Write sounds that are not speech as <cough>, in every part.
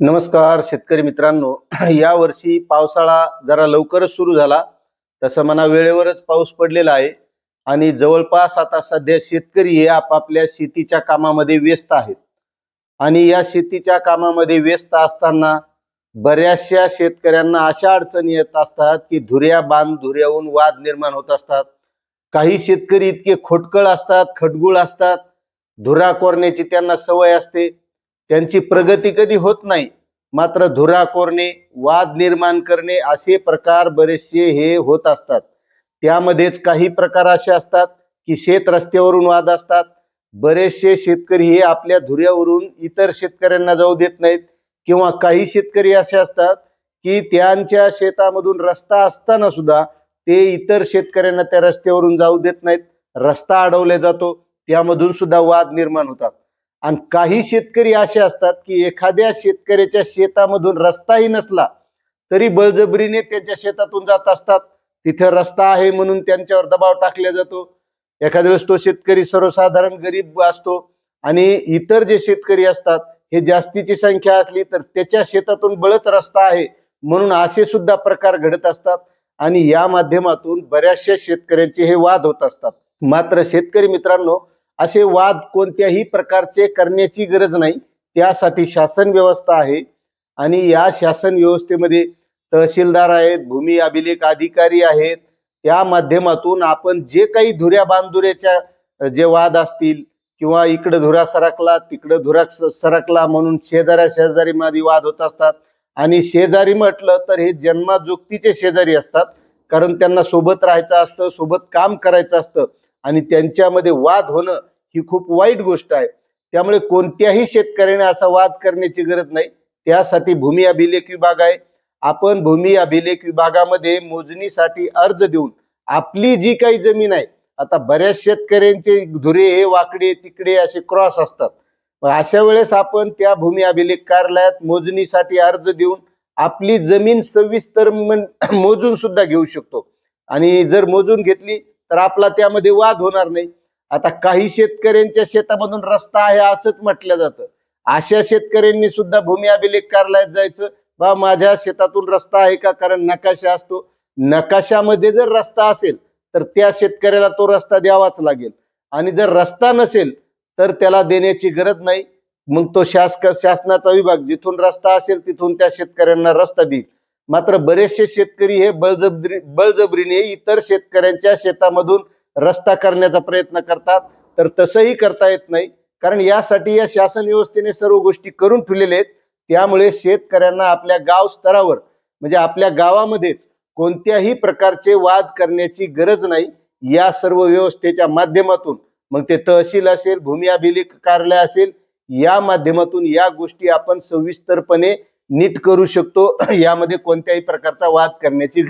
नमस्कार शेतकरी मित्रांनो. <clears throat> या वर्षी पावसाळा जरा लवकरच सुरू झाला. तसं म्हणा वेळेवरच पाऊस पडलेला आहे. आणि जवळपास आता सध्या शेतकरी हे आपापल्या शेतीच्या कामामध्ये व्यस्त आहेत. आणि या शेतीच्या कामामध्ये व्यस्त असताना बऱ्याचशा शेतकऱ्यांना अशा अडचणी येत असतात की धुऱ्या बांध धुऱ्याहून वाद निर्माण होत असतात. काही शेतकरी इतके खोटकळ असतात खटगुळ असतात. धुरा कोरण्याची त्यांना सवय असते. त्यांची प्रगती कधी होत नाही. मात्र धुरा कोरणे वाद निर्माण करणे असे प्रकार बरेचसे हे होत असतात. त्यामध्येच काही प्रकार असे असतात की शेत रस्त्यावरून वाद असतात. बरेचसे शेतकरी हे आपल्या धुऱ्यावरून इतर शेतकऱ्यांना जाऊ देत नाहीत किंवा काही शेतकरी असे असतात की त्यांच्या शेतामधून रस्ता असताना सुद्धा ते इतर शेतकऱ्यांना त्या रस्त्यावरून जाऊ देत नाहीत. रस्ता अडवला जातो त्यामधून सुद्धा वाद निर्माण होतात. आणि काही शेतकरी असे असतात की एखाद्या शेतकऱ्याच्या शेतामधून रस्ताही नसला तरी बळजबरीने त्यांच्या शेतातून जात असतात. तिथे रस्ता आहे म्हणून त्यांच्यावर दबाव टाकला जातो. एखाद्या वेळेस तो शेतकरी सर्वसाधारण गरीब असतो आणि इतर जे शेतकरी असतात हे जास्तीची संख्या असली तर त्याच्या शेतातून बळच रस्ता आहे म्हणून असे सुद्धा प्रकार घडत असतात आणि या माध्यमातून बऱ्याचशा शेतकऱ्यांचे हे वाद होत असतात. मात्र शेतकरी मित्रांनो असे वाद कोणत्याही प्रकारचे करण्याची गरज नाही. त्यासाठी शासन व्यवस्था आहे. आणि या शासन व्यवस्थेमध्ये तहसीलदार आहेत भूमी अभिलेख अधिकारी आहेत. त्या माध्यमातून आपण जे काही धुऱ्या बांधुऱ्याच्या जे वाद असतील किंवा इकडं धुरा सरकला तिकडं धुरा सरकला म्हणून शेजाऱ्या शेजारी मध्ये वाद होत असतात. आणि शेजारी म्हटलं तर हे जन्माजुक्तीचे शेजारी असतात. कारण त्यांना सोबत राहायचं असतं सोबत काम करायचं असतं. आणि त्यांच्यामध्ये वाद होणं ही खूप वाईट गोष्ट आहे. त्यामुळे कोणत्याही शेतकऱ्याने असा वाद करण्याची गरज नाही. त्यासाठी भूमी अभिलेख विभाग आहे. आपण भूमी अभिलेख विभागामध्ये मोजणीसाठी अर्ज देऊन आपली जी काही जमीन आहे आता बऱ्याच शेतकऱ्यांचे धुरे हे वाकडे तिकडे असे क्रॉस असतात. अशा वेळेस आपण त्या भूमी अभिलेख कार्यालयात मोजणीसाठी अर्ज देऊन आपली जमीन सविस्तर <clears throat> मोजून सुद्धा घेऊ शकतो. आणि जर मोजून घेतली तर आपला त्यामध्ये वाद होणार नाही. आता काही शेतकऱ्यांच्या शेतामधून रस्ता आहे असंच म्हटलं जातं. अशा शेतकऱ्यांनी सुद्धा भूमी अभिलेख कार्यालयात जायचं. बा माझ्या शेतातून रस्ता आहे का? कारण नकाशा असतो. नकाशामध्ये जर रस्ता असेल तर त्या शेतकऱ्याला तो रस्ता द्यावाच लागेल. आणि जर रस्ता नसेल तर त्याला देण्याची गरज नाही. मग तो शासक शासनाचा विभाग जिथून रस्ता असेल तिथून त्या शेतकऱ्यांना रस्ता देईल. मात्र बरेचसे शेतकरी हे बळजबरी बळजबरीने इतर शेतकऱ्यांच्या शेतामधून रस्ता करण्याचा प्रयत्न करतात. तर तसंही करता येत नाही. कारण यासाठी या शासन व्यवस्थेने सर्व गोष्टी करून ठेवलेल्या आहेत. त्यामुळे शेतकऱ्यांना आपल्या गाव स्तरावर म्हणजे आपल्या गावामध्येच कोणत्याही प्रकारचे वाद करण्याची गरज नाही. या सर्व व्यवस्थेच्या माध्यमातून मग ते तहसील असेल भूमी अभिलेख कार्यालय असेल या माध्यमातून या गोष्टी आपण सविस्तरपणे नीट करू शकतो. <clears throat> यामध्ये कोणत्याही प्रकारचा वाद करण्याची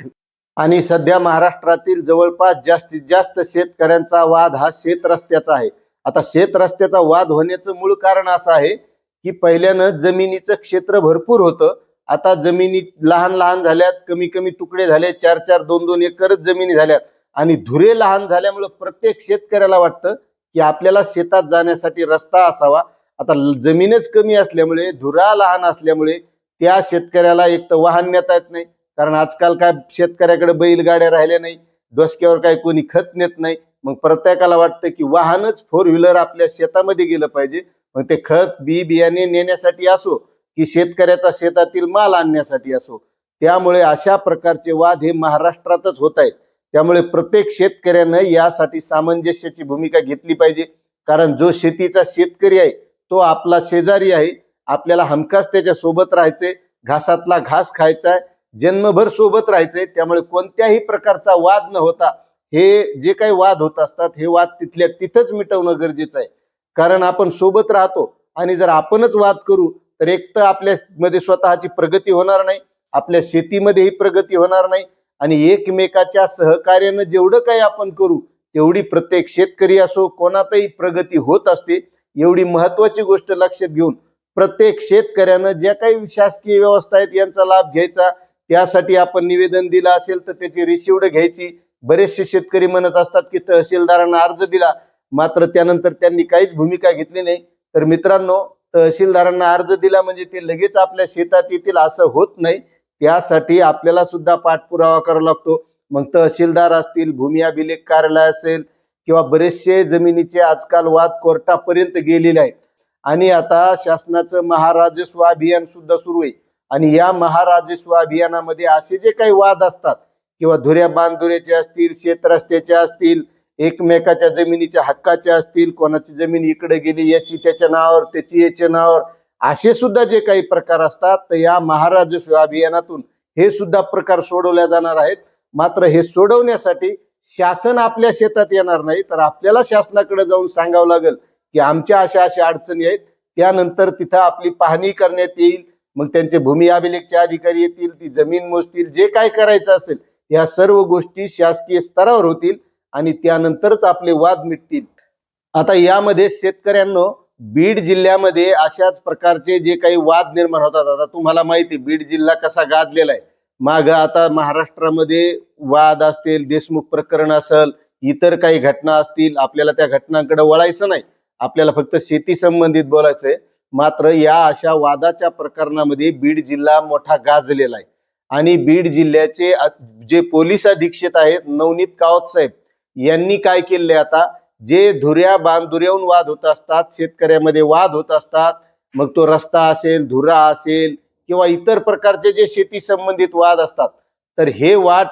आणि सध्या महाराष्ट्रातील जवळपास जास्तीत जास्त शेतकऱ्यांचा वाद हा शेत रस्त्याचा आहे. आता शेत रस्त्याचा वाद होण्याचं मूळ कारण असं आहे की पहिल्यानं जमिनीचं क्षेत्र भरपूर होतं. आता जमिनी लहान लहान झाल्यात कमी कमी तुकडे झाले चार चार दोन दोन एकरच जमिनी झाल्यात. आणि धुरे लहान झाल्यामुळं प्रत्येक शेतकऱ्याला वाटतं की आपल्याला शेतात जाण्यासाठी रस्ता असावा. आता जमीनच कमी असल्यामुळे धुरा लहान असल्यामुळे त्या शेतकऱ्याला एक तर वाहन नेता येत नाही. कारण आजकाल काय शेतकऱ्याकडे बैलगाड्या राहिल्या नाही. डोसक्यावर काय कोणी खत नेत नाही. मग प्रत्येकाला वाटतं की वाहनच फोर व्हीलर आपल्या शेतामध्ये गेलं पाहिजे. मग ते खत बी बियाणे नेण्यासाठी असो की शेतकऱ्याचा शेतातील माल आणण्यासाठी असो. त्यामुळे अशा प्रकारचे वाद हे महाराष्ट्रातच होत आहेत. त्यामुळे प्रत्येक शेतकऱ्यानं यासाठी सामंजस्याची भूमिका घेतली पाहिजे. कारण जो शेतीचा शेतकरी आहे तो आपला शेजारी आहे. आपल्याला हमखास त्याच्या सोबत राहायचंय घासातला घास खायचा आहे जन्मभर सोबत राहायचंय त्यामुळे कोणत्याही प्रकारचा वाद न होता हे जे काही वाद होत असतात हे वाद तिथल्या तिथंच मिटवणं गरजेचं आहे. कारण आपण सोबत राहतो आणि जर आपणच वाद करू तर एक तर आपल्या मध्ये स्वतःची प्रगती होणार नाही आपल्या शेतीमध्येही प्रगती होणार नाही आणि एकमेकाच्या सहकार्यानं जेवढं काही आपण करू तेवढी प्रत्येक शेतकरी असो कोणातही प्रगती होत असते एवढी महत्वाची गोष्ट लक्षात घेऊन प्रत्येक शेतकऱ्यानं ज्या काही शासकीय व्यवस्था आहेत यांचा लाभ घ्यायचा. त्यासाठी आपण निवेदन दिलं असेल तर त्याची रिसिवड घ्यायची. बरेचसे शेतकरी म्हणत असतात की तहसीलदारांना अर्ज दिला. मात्र त्यानंतर त्यांनी काहीच भूमिका घेतली नाही. तर मित्रांनो तहसीलदारांना अर्ज दिला म्हणजे ते लगेच आपल्या शेतात येतील असं होत नाही. त्यासाठी आपल्याला सुद्धा पाठपुरावा करावा लागतो. मग तहसीलदार असतील भूमी अभिलेख कार्यालय असेल किंवा बरेचसे जमिनीचे आजकाल वाद कोर्टापर्यंत गेलेले आहेत. आणि आता शासनाचं महाराजस्व अभियान सुद्धा सुरू आहे. आणि या महाराजस्व अभियानामध्ये असे जे काही वाद असतात किंवा धुऱ्या बांधुऱ्याचे असतील शेतरस्त्याचे असतील एकमेकाच्या जमिनीच्या हक्काचे असतील कोणाची जमीन इकडे गेली याची त्याच्या नावावर त्याची याच्या नावावर असे सुद्धा जे काही प्रकार असतात तर या महाराजस्व अभियानातून हे सुद्धा प्रकार सोडवल्या जाणार आहेत. मात्र हे सोडवण्यासाठी शासन आपल्या शेतात येणार नाही तर आपल्याला शासनाकडे जाऊन सांगावं लागेल की आमच्या अशा अशा अडचणी आहेत. त्यानंतर तिथं आपली पाहणी करण्यात येईल. मग त्यांचे भूमी अभिलेखचे अधिकारी येतील ती जमीन मोजतील जे काय करायचं असेल या सर्व गोष्टी शासकीय स्तरावर होतील आणि त्यानंतरच आपले वाद मिटतील. आता यामध्ये शेतकऱ्यांनो बीड जिल्ह्यामध्ये अशाच प्रकारचे जे काही वाद निर्माण होतात. आता तुम्हाला माहिती बीड जिल्हा कसा गाजलेला आहे. माग आता महाराष्ट्रामध्ये वाद असतील देशमुख प्रकरण असेल इतर काही घटना असतील आपल्याला त्या घटनांकडे वळायचं नाही. आपल्याला फक्त शेती संबंधित बोलायचंय. मात्र या अशा वादाच्या प्रकरणामध्ये बीड जिल्हा मोठा गाजलेला आहे. आणि बीड जिल्ह्याचे जे पोलीस अधीक्षक आहेत नवनीत कावत साहेब यांनी काय केले आता? जे धुऱ्या बांधुऱ्याहून वाद होत असतात शेतकऱ्यामध्ये वाद होत असतात मग तो रस्ता असेल धुरा असेल किंवा इतर प्रकारचे जे शेती संबंधित वाद असतात तर हे वाद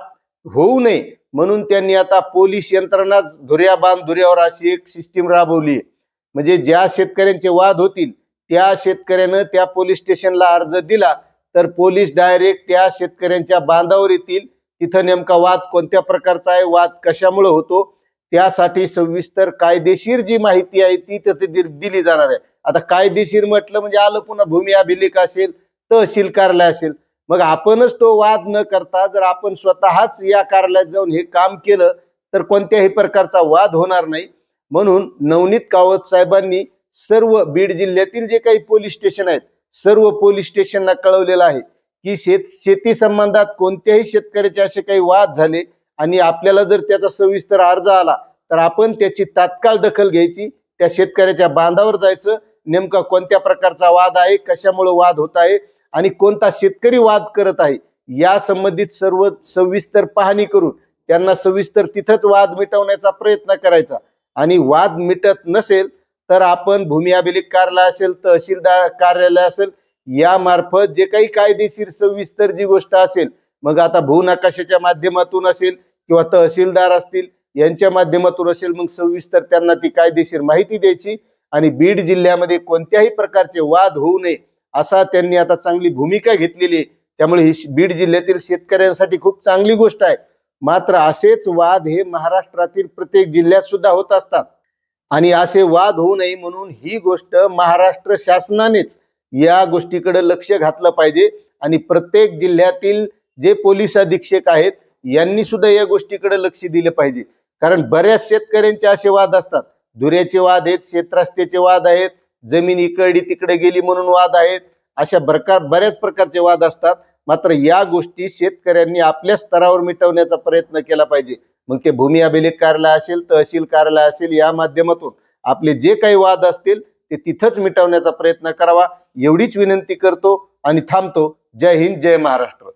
होऊ नये. म्हणून त्यांनी आता पोलीस यंत्रणाच धुऱ्या बांधुऱ्यावर अशी एक सिस्टीम राबवली आहे. म्हणजे ज्या शेतकऱ्यांचे वाद होतील त्या शेतकऱ्यानं त्या पोलीस स्टेशनला अर्ज दिला तर पोलीस डायरेक्ट त्या शेतकऱ्यांच्या बांधावर येतील. तिथं नेमका वाद कोणत्या प्रकारचा आहे वाद कशामुळे होतो त्यासाठी सविस्तर कायदेशीर जी माहिती आहे ती तिथे दि- दिली जाणार आहे. आता कायदेशीर म्हटलं म्हणजे आलं पुन्हा भूमी अभिलेख असेल तहसील कार्यालय असेल. मग आपणच तो वाद न करता जर आपण स्वतःच या कार्यालयात जाऊन हे काम केलं तर कोणत्याही प्रकारचा वाद होणार नाही. म्हणून नवनीत कावत साहेबांनी सर्व बीड जिल्ह्यातील जे काही पोलीस स्टेशन आहेत सर्व पोलीस स्टेशनला कळवलेलं आहे की शेत शेती संबंधात कोणत्याही शेतकऱ्याचे असे काही वाद झाले आणि आपल्याला जर त्याचा सविस्तर अर्ज आला तर आपण त्याची तात्काळ दखल घ्यायची त्या शेतकऱ्याच्या बांधावर जायचं नेमका कोणत्या प्रकारचा वाद आहे कशामुळे वाद होत आहे आणि कोणता शेतकरी वाद करत आहे या संबंधित सर्व सविस्तर पाहणी करून त्यांना सविस्तर तिथंच वाद मिटवण्याचा प्रयत्न करायचा. आणि वाद मिटत नसेल तर आपण भूमी अभिलेख असेल तहसीलदार कार्यालय असेल या मार्फत जे काही कायदेशीर सविस्तर जी गोष्ट असेल मग आता भूनकाशाच्या माध्यमातून असेल किंवा तहसीलदार असतील यांच्या माध्यमातून असेल मग सविस्तर त्यांना ती कायदेशीर माहिती द्यायची आणि बीड जिल्ह्यामध्ये कोणत्याही प्रकारचे वाद होऊ नये असा त्यांनी आता चांगली भूमिका घेतलेली आहे. त्यामुळे ही बीड जिल्ह्यातील शेतकऱ्यांसाठी खूप चांगली गोष्ट आहे. मात्र असेच वाद हे महाराष्ट्रातील प्रत्येक जिल्ह्यात सुद्धा होत असतात. आणि असे वाद होऊ नये म्हणून ही गोष्ट महाराष्ट्र शासनानेच या गोष्टीकडे लक्ष घातलं पाहिजे. आणि प्रत्येक जिल्ह्यातील जे पोलीस अधीक्षक आहेत यांनी सुद्धा या गोष्टीकडे लक्ष दिले पाहिजे. कारण बऱ्याच शेतकऱ्यांचे असे वाद असतात. धुऱ्याचे वाद आहेत शेतरस्त्याचे वाद आहेत जमीन इकडली तिकडे गेली म्हणून वाद आहेत. अशा प्रकार बऱ्याच प्रकारचे वाद असतात. मात्र या गोष्टी शेतकऱ्यांनी आपल्या स्तरावर मिटवण्याचा प्रयत्न केला पाहिजे. मग ते भूमी अभिलेख कार्यालय असेल तहसील कार्यालय असेल या माध्यमातून आपले जे काही वाद असतील ते तिथंच मिटवण्याचा प्रयत्न करावा. एवढीच विनंती करतो आणि थांबतो. जय हिंद जय महाराष्ट्र.